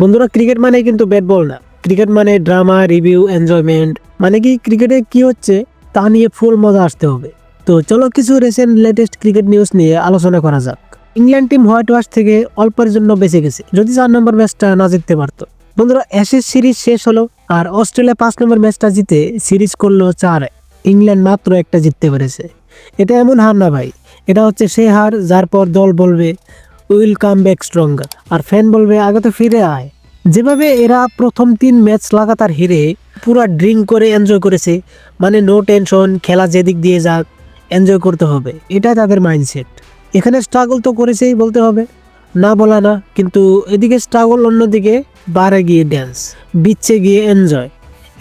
বন্ধুরা ক্রিকেট মানে কিন্তু ব্যাট বল না। ক্রিকেট মানে ড্রামা রিভিউ এনজয়মেন্ট মানে কি ক্রিকেটে কি হচ্ছে, তা নিয়ে ফুল মজা আসতে হবে। তো চলো কিছু রিসেন্ট লেটেস্ট ক্রিকেট নিউজ নিয়ে আলোচনা করা যাক। ইংল্যান্ড টিম হোয়াইট ওয়াশ থেকে অল্পের জন্য বেঁচে গেছে। যদি চার নম্বর ম্যাচটা না জিততে পারতো। বন্ধুরা অ্যাশেজ সিরিজ শেষ হলো আর অস্ট্রেলিয়া পাঁচ নম্বর ম্যাচটা জিতে সিরিজ করল চার। ইংল্যান্ড মাত্র একটা জিততে পেরেছে। এটা এমন হার না ভাই। এটা হচ্ছে সে হার যার পর দল বলবে উইল কাম ব্যাক স্ট্রঙ্গার। আর ফ্যান বলবে, আগে তো ফিরে আয়। যেভাবে এরা প্রথম তিন ম্যাচ লাগাতার হেরে পুরা ড্রিঙ্ক করে এনজয় করেছে মানে নো টেনশন, খেলা যেদিক দিয়ে যাক, এনজয় করতে হবে। এটাই তাদের মাইন্ডসেট। এখানে স্ট্রাগল তো করেছেই বলতে হবে। না বলা না, কিন্তু এদিকে স্ট্রাগল, অন্যদিকে বারে গিয়ে ড্যান্স, বিচ্ছে গিয়ে এনজয়।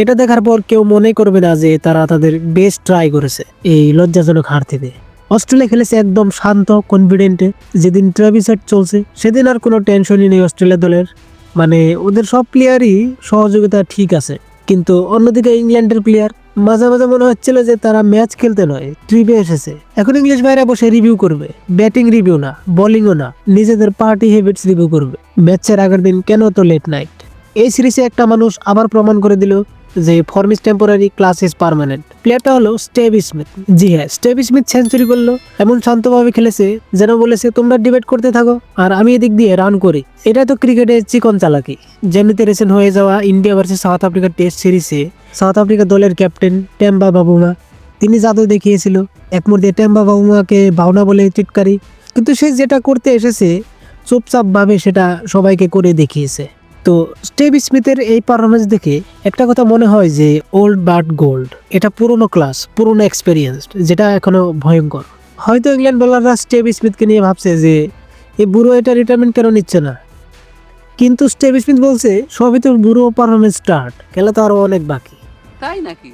এটা দেখার পর কেউ মনে করবে না যে তারা তাদের বেস্ট ট্রাই করেছে এই লজ্জাজনক হার থেকে। অস্ট্রেলিয়া খেলেছে একদম শান্ত কনফিডেন্টে যেদিন ট্রাভিসাইড চলছে, সেদিন আর কোনো টেনশনই নেই অস্ট্রেলিয়া দলের। মানে ওদের সব প্লেয়ারই সহযোগিতা ঠিক আছে। কিন্তু অন্যদিকে ইংল্যান্ডের প্লেয়ার মাঝে মাঝে মনে হচ্ছিল যে তারা ম্যাচ খেলতে নয় ট্রিপে এসেছে। এখন ইংলিশ বাইরে বসে রিভিউ করবে। ব্যাটিং রিভিউ না বোলিংও না, নিজেদের পার্টি হ্যাবিটস রিভিউ করবে। ম্যাচের আগের দিন কেন তো লেট নাইট এই সিরিজে একটা মানুষ আবার প্রমাণ করে দিল যে form is temporary class is permanent প্লেয়ারটা হলো স্টেভ স্মিথ জি হ্যাঁ স্টেভ স্মিথ সেঞ্চুরি করল, এমন শান্তভাবে খেলেছে যেন বলেছে, তোমরা ডিবেট করতে থাকো, আর আমি এদিক দিয়ে রান করি। এটা তো ক্রিকেটে চিকন চালাকি। যেমনিতে রিসেন্ট হয়ে যাওয়া ইন্ডিয়া ভার্সেস সাউথ আফ্রিকার টেস্ট সিরিজে সাউথ আফ্রিকা দলের ক্যাপ্টেন টেম্বা বাবুমা তিনি জাদু দেখিয়েছিল। এক মুহূর্তে টেম্বা বাবুমাকে ভাওনা বলে চিটকারি কিন্তু সে যেটা করতে এসেছে, চুপচাপভাবে সেটা সবাইকে করে দেখিয়েছে। তো স্টেভ স্মিথের এই পারফরমেন্স দেখে একটা কথা মনে হয় যে ওল্ড বাট গোল্ড এটা পুরনো ক্লাস পুরনো এক্সপেরিয়েন্স যেটা এখনও ভয়ঙ্কর। হয়তো ইংল্যান্ড বোলাররা স্টেভ স্মিথকে নিয়ে ভাবছে যে এই বুড়ো এটা রিটায়ারমেন্ট কেন নিচ্ছে না? কিন্তু স্টেভ স্মিথ বলছে সবই তো বুড়ো পারফরমেন্স স্টার্ট খেলা তো আরও অনেক বাকি। তাই নাকি?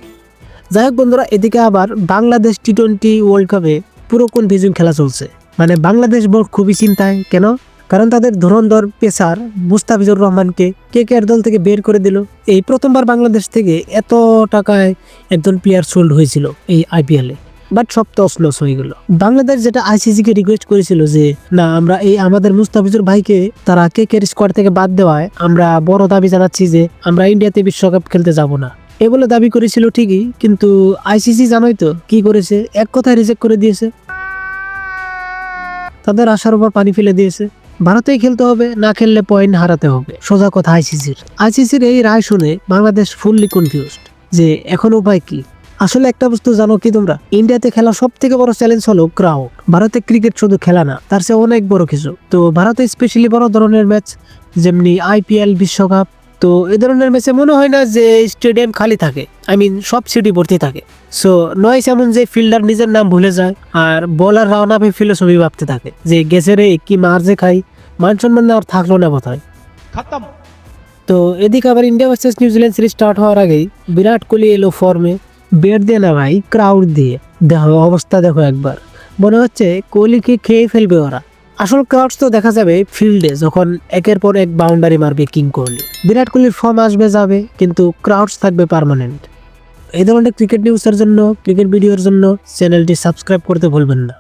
যাই হোক বন্ধুরা এদিকে আবার বাংলাদেশ টি টোয়েন্টি ওয়ার্ল্ড কাপে পুরো কনফিউজিং খেলা চলছে? মানে বাংলাদেশ বোর্ড খুবই চিন্তায় কেন? কারণ তাদের ধুরন্ধর পেসার মুস্তাফিজুর রহমানকে কে কে দল থেকে বের করে দিল। এই প্রথমবার বাংলাদেশ থেকে এত টাকায় একজন প্লেয়ার সোল্ড হয়েছিল এই আইপিএলে বাট সব টস লস হয়ে গেল। বাংলাদেশ যেটা আইসিসি কে রিকোয়েস্ট করেছিল যে, না, আমরা এই আমাদের মুস্তাফিজুর ভাইকে তারা কে কে স্কোয়াড থেকে বাদ দেওয়ায় আমরা বড় দাবি জানাচ্ছি যে, আমরা ইন্ডিয়াতে বিশ্বকাপ খেলতে যাব না। এ বলে দাবি করেছিল ঠিকই, কিন্তু আইসিসি জানোই তো কি করেছে, এক কথায় রিজেক্ট করে দিয়েছে। তাদের আশার উপর পানি ফেলে দিয়েছে। ভারতেই খেলতে হবে, না খেললে পয়েন্ট হারাতে হবে। সোজা কথা আইসিসির। আইসিসির এই রায় শুনে বাংলাদেশ ফুললি কনফিউজড যে এখন উপায় কি? আসলে একটা বস্তু জানো কি তোমরা? ইন্ডিয়াতে খেলা সব থেকে বড় চ্যালেঞ্জ হলো ক্রাউড ভারতে ক্রিকেট শুধু খেলা না, তার চেয়ে অনেক বড় কিছু। তো ভারতে স্পেশালি বড় ধরনের ম্যাচ যেমনি আইপিএল বিশ্বকাপ, তো এ ধরনের ম্যাচে মনে হয় না যে স্টেডিয়াম খালি থাকে। আই মিন সব সিটি ভর্তি থাকে। সো নয় এমন যে ফিল্ডার নিজের নাম ভুলে যায়, আর বলার রাওনা ভাই ফিলোসফি ভাবতে থাকে যে গেছে রে, কি মার যে খাই। মান সম্মান আর থাকল না বোধহয়। তো এদিকে আবার India versus New Zealand series start হওয়ার আগেই বিরাট কোহলি এলো ফর্মে বেট দিয়ে না ভাই ক্রাউড দিয়ে। দেখো অবস্থা দেখো একবার। মনে হচ্ছে কোহলিকে খেয়ে ফেলবে ওরা। আসল ক্রাউডস তো দেখা যাবে ফিল্ডে যখন একের পর এক বাউন্ডারি মারবে কিং কোহলি। বিরাট কোহলির ফর্ম আসবে যাবে কিন্তু ক্রাউডস থাকবে পারমানেন্ট এই ধরনের ক্রিকেট নিউজের জন্য ক্রিকেট ভিডিওর জন্য চ্যানেলটি সাবস্ক্রাইব করতে ভুলবেন না।